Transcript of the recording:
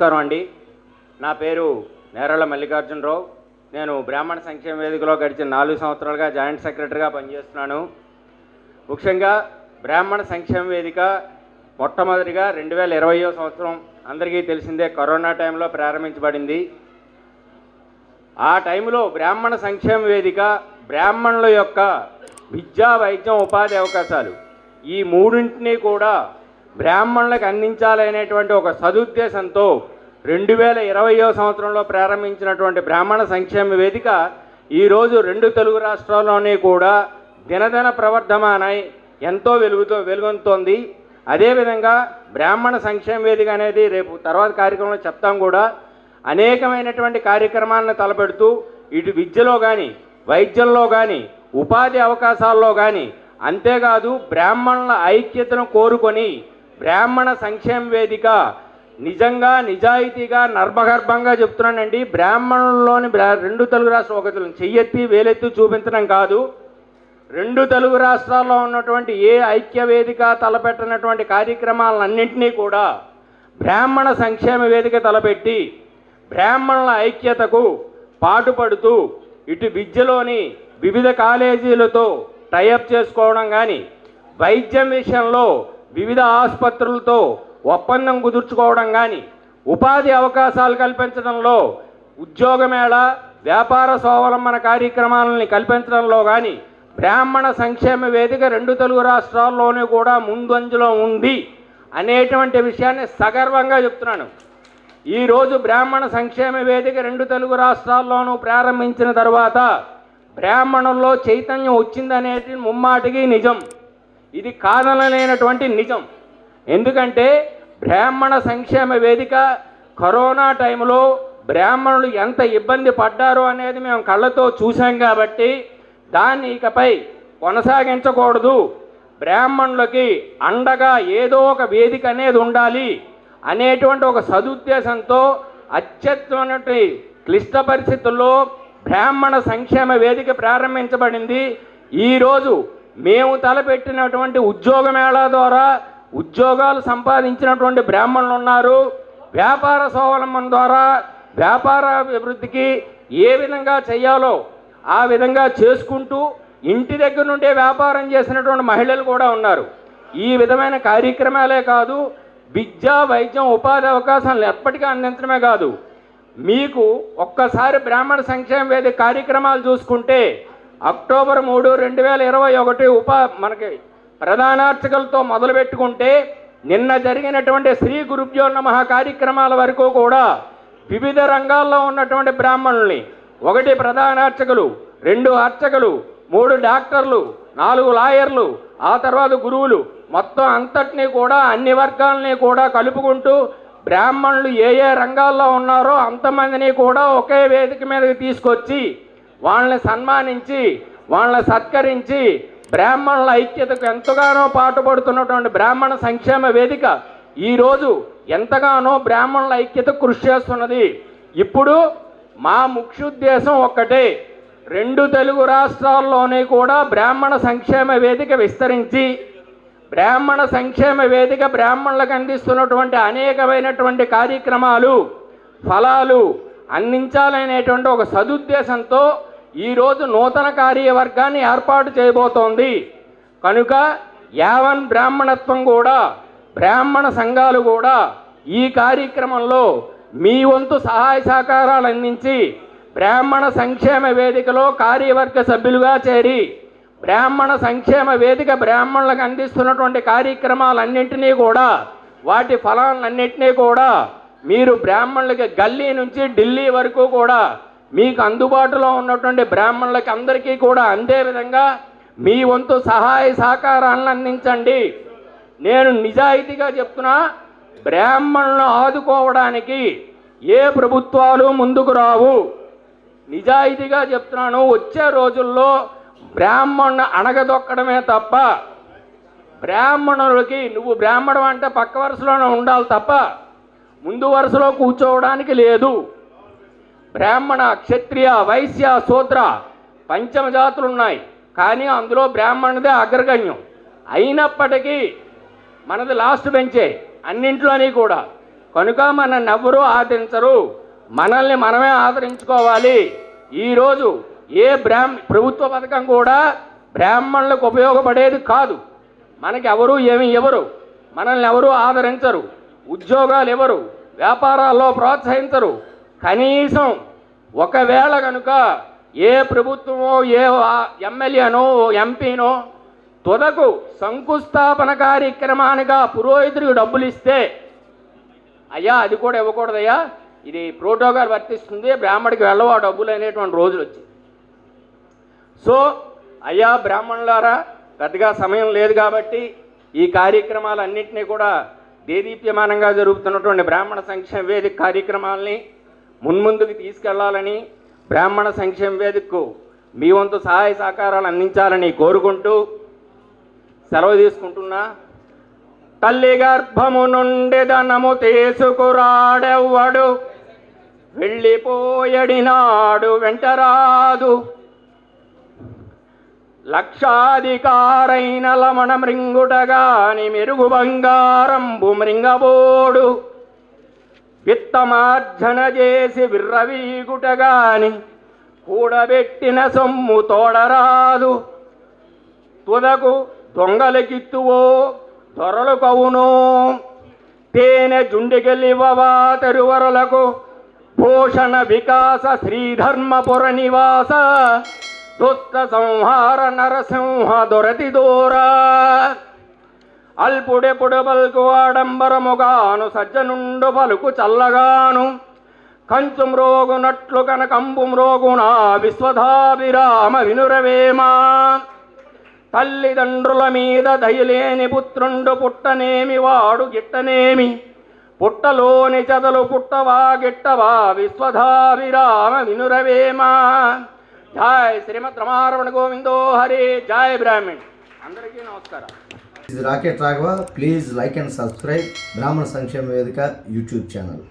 నమస్కారం అండి. నా పేరు నేరళ్ళ మల్లికార్జునరావు. నేను బ్రాహ్మణ సంక్షేమ వేదికలో గడిచిన నాలుగు సంవత్సరాలుగా జాయింట్ సెక్రటరీగా పనిచేస్తున్నాను. ముఖ్యంగా బ్రాహ్మణ సంక్షేమ వేదిక మొట్టమొదటిగా రెండు వేల ఇరవయో సంవత్సరం అందరికీ తెలిసిందే కరోనా టైంలో ప్రారంభించబడింది. ఆ టైంలో బ్రాహ్మణ సంక్షేమ వేదిక బ్రాహ్మణుల యొక్క విద్యా వైద్యం ఉపాధి అవకాశాలు. ఈ మూడింటిని కూడా బ్రాహ్మణులకు అందించాలనేటువంటి ఒక సదుద్దేశంతో రెండు వేల ఇరవయో సంవత్సరంలో ప్రారంభించినటువంటి బ్రాహ్మణ సంక్షేమ వేదిక ఈరోజు రెండు తెలుగు రాష్ట్రాల్లోనే కూడా దినదిన ప్రవర్ధమానై ఎంతో వెలుగుతో వెలుగొందుతోంది. అదేవిధంగా బ్రాహ్మణ సంక్షేమ వేదిక అనేది రేపు తర్వాత కార్యక్రమంలో చెప్తాం కూడా. అనేకమైనటువంటి కార్యక్రమాలను తలపెడుతూ ఇటు విద్యలో కానీ వైద్యంలో కానీ ఉపాధి అవకాశాల్లో కానీ అంతేకాదు బ్రాహ్మణుల ఐక్యతను కోరుకొని బ్రాహ్మణ సంక్షేమ వేదిక నిజంగా నిజాయితీగా నర్మగర్భంగా చెప్తున్నానండి. బ్రాహ్మణుల్లోని రెండు తెలుగు రాష్ట్ర ఒకటి చెయ్యెత్తి వేలెత్తి చూపించడం కాదు. రెండు తెలుగు రాష్ట్రాల్లో ఉన్నటువంటి ఏ ఐక్య వేదిక తలపెట్టినటువంటి కార్యక్రమాలన్నింటినీ కూడా బ్రాహ్మణ సంక్షేమ వేదిక తలపెట్టి బ్రాహ్మణుల ఐక్యతకు పాటుపడుతూ ఇటు విద్యలోని వివిధ కాలేజీలతో టైఅప్ చేసుకోవడం కానీ వైద్యం విషయంలో వివిధ ఆసుపత్రులతో ఒప్పందం కుదుర్చుకోవడం కానీ ఉపాధి అవకాశాలు కల్పించడంలో ఉద్యోగమేళ వ్యాపార స్వావలంబన కార్యక్రమాలని కల్పించడంలో కానీ బ్రాహ్మణ సంక్షేమ వేదిక రెండు తెలుగు రాష్ట్రాల్లోనూ కూడా ముందంజలో ఉంది అనేటువంటి విషయాన్ని సగర్వంగా చెప్తున్నాను. ఈరోజు బ్రాహ్మణ సంక్షేమ వేదిక రెండు తెలుగు రాష్ట్రాల్లోనూ ప్రారంభించిన తర్వాత బ్రాహ్మణుల్లో చైతన్యం వచ్చిందనేది ముమ్మాటికి నిజం. ఇది కాదనలేనటువంటి నిజం. ఎందుకంటే బ్రాహ్మణ సంక్షేమ వేదిక కరోనా టైంలో బ్రాహ్మణులు ఎంత ఇబ్బంది పడ్డారో అనేది మేము కళ్ళతో చూసాం కాబట్టి దాన్ని ఇకపై కొనసాగించకూడదు. బ్రాహ్మణులకి అండగా ఏదో ఒక వేదిక అనేది ఉండాలి అనేటువంటి ఒక సదుద్దేశంతో అత్యత్వనటి క్లిష్ట పరిస్థితుల్లో బ్రాహ్మణ సంక్షేమ వేదిక ప్రారంభించబడింది. ఈరోజు మేము తలపెట్టినటువంటి ఉద్యోగ మేళా ద్వారా ఉద్యోగాలు సంపాదించినటువంటి బ్రాహ్మణులు ఉన్నారు. వ్యాపార స్వావలంబన ద్వారా వ్యాపార అభివృద్ధికి ఏ విధంగా చేయాలో ఆ విధంగా చేసుకుంటూ ఇంటి దగ్గర నుండే వ్యాపారం చేసినటువంటి మహిళలు కూడా ఉన్నారు. ఈ విధమైన కార్యక్రమాలే కాదు విద్య వైద్యం ఉపాధి అవకాశాలను ఎప్పటికీ అందించడమే కాదు. మీకు ఒక్కసారి బ్రాహ్మణ సంక్షేమ వేదిక కార్యక్రమాలు చూసుకుంటే అక్టోబర్ మూడు రెండు వేల ఇరవై ఒకటి ఉప మనకి ప్రధానార్చకులతో మొదలు పెట్టుకుంటే నిన్న జరిగినటువంటి శ్రీ గురుభ్యో నమ కార్యక్రమాల వరకు కూడా వివిధ రంగాల్లో ఉన్నటువంటి బ్రాహ్మణుల్ని ఒకటి ప్రధాన అర్చకులు రెండు అర్చకులు మూడు డాక్టర్లు నాలుగు లాయర్లు ఆ తర్వాత గురువులు మొత్తం అంతటినీ కూడా అన్ని వర్గాలని కూడా కలుపుకుంటూ బ్రాహ్మణులు ఏ ఏ రంగాల్లో ఉన్నారో అంతమందిని కూడా ఒకే వేదిక మీదకి తీసుకొచ్చి వాళ్ళని సన్మానించి వాళ్ళని సత్కరించి బ్రాహ్మణుల ఐక్యతకు ఎంతగానో పాటుపడుతున్నటువంటి బ్రాహ్మణ సంక్షేమ వేదిక ఈరోజు ఎంతగానో బ్రాహ్మణుల ఐక్యత కృషి చేస్తున్నది. ఇప్పుడు మా ముఖ్యోద్దేశం ఒక్కటే. రెండు తెలుగు రాష్ట్రాల్లోనే కూడా బ్రాహ్మణ సంక్షేమ వేదిక విస్తరించి బ్రాహ్మణ సంక్షేమ వేదిక బ్రాహ్మణులకు అందిస్తున్నటువంటి అనేకమైనటువంటి కార్యక్రమాలు ఫలాలు అందించాలనేటువంటి ఒక సదుద్దేశంతో ఈరోజు నూతన కార్యవర్గాన్ని ఏర్పాటు చేయబోతోంది. కనుక యావన్ బ్రాహ్మణత్వం కూడా బ్రాహ్మణ సంఘాలు కూడా ఈ కార్యక్రమంలో మీ వంతు సహాయ సహకారాలు అందించి బ్రాహ్మణ సంక్షేమ వేదికలో కార్యవర్గ సభ్యులుగా చేరి బ్రాహ్మణ సంక్షేమ వేదిక బ్రాహ్మణులకు అందిస్తున్నటువంటి కార్యక్రమాలన్నింటినీ కూడా వాటి ఫలాలన్నింటినీ కూడా మీరు బ్రాహ్మణులకి గల్లీ నుంచి ఢిల్లీ వరకు కూడా మీకు అందుబాటులో ఉన్నటువంటి బ్రాహ్మణులకి అందరికీ కూడా అందే విధంగా మీ వంతు సహాయ సహకారాలను అందించండి. నేను నిజాయితీగా చెప్తున్నా బ్రాహ్మణులను ఆదుకోవడానికి ఏ ప్రభుత్వాలు ముందుకు రావు. నిజాయితీగా చెప్తున్నాను వచ్చే రోజుల్లో బ్రాహ్మణుని అణగదొక్కడమే తప్ప బ్రాహ్మణులకి నువ్వు బ్రాహ్మణం అంటే పక్క వరుసలోనే ఉండాలి తప్ప ముందు వరుసలో కూర్చోవడానికి లేదు. బ్రాహ్మణ క్షత్రియ వైశ్య శూద్ర పంచమ జాతులు ఉన్నాయి కానీ అందులో బ్రాహ్మణదే అగ్రగణ్యం. అయినప్పటికీ మనది లాస్ట్ బెంచే అన్నింట్లోని కూడా. కనుక మనల్ని ఎవరూ ఆదరించరు. మనల్ని మనమే ఆదరించుకోవాలి. ఈరోజు ఏ బ్రాహ్మ ప్రభుత్వ పథకం కూడా బ్రాహ్మణులకు ఉపయోగపడేది కాదు. మనకి ఎవరు ఏమి ఇవ్వరు. మనల్ని ఎవరు ఆదరించరు. ఉద్యోగాలు ఇవ్వరు. వ్యాపారాల్లో ప్రోత్సహించరు. కనీసం ఒకవేళ కనుక ఏ ప్రభుత్వమో ఏ ఎమ్మెల్యేనో ఎంపీనో తుదకు శంకుస్థాపన కార్యక్రమానిగా పురోహితుడికి డబ్బులు ఇస్తే అయ్యా అది కూడా ఇవ్వకూడదయ్యా ఇది ప్రోటోకాల్ వర్తిస్తుంది బ్రాహ్మడికి వెళ్ళవా డబ్బులు అనేటువంటి రోజులు వచ్చాయి. సో అయ్యా బ్రాహ్మణులారా పెద్దగా సమయం లేదు కాబట్టి ఈ కార్యక్రమాలన్నింటినీ కూడా దేదీప్యమానంగా జరుగుతున్నటువంటి బ్రాహ్మణ సంక్షేమ వేదిక కార్యక్రమాలని మున్ముందుకు తీసుకెళ్ళాలని బ్రాహ్మణ సంక్షేమ వేదికకు మీ వంతు సహాయ సహకారాలు అందించాలని కోరుకుంటూ సెలవు తీసుకుంటున్నా. తల్లి గర్భము నుండి ధనము తీసుకురాడెవ్వడు. వెళ్ళిపోయడినాడు వెంటరాదు. లక్షాధికారైన లమణ మృంగుటగాని మెరుగు బంగారంబు మృంగబోడు. విత్తమార్జన చేసి విర్రవీగుటగాని కూడబెట్టిన సొమ్ము తోడరాదు. తుదకు దొంగలకిత్తువో దొరలు కవును. తేనె జుండికెళ్ళివవా తరువరలకు భూషణ వికాస శ్రీధర్మపుర నివాస. దుష్ట సంహార నరసింహ దొరతి దూరా. అల్పుడెపుడు పలుకు ఆడంబరముగాను సజ్జనుండు పలుకు చల్లగాను. కంచు మ్రోగునట్లు కనకంబు మ్రోగునా విశ్వధాభిరామ వినురవేమా. తల్లిదండ్రుల మీద దయలేని పుత్రుండు పుట్టనేమి వాడు గిట్టనేమి. పుట్టలోని చదలు పుట్టవా గిట్టవా విశ్వధాభిరామ వినురవేమా. జాయ్ శ్రీమద్ రమారమణ గోవిందో హరి జాయ్ బ్రాహ్మణ్. అందరికీ నమస్కారం. ఇది rocket Raghava please like and subscribe Brahmana Sankshema Vedika YouTube channel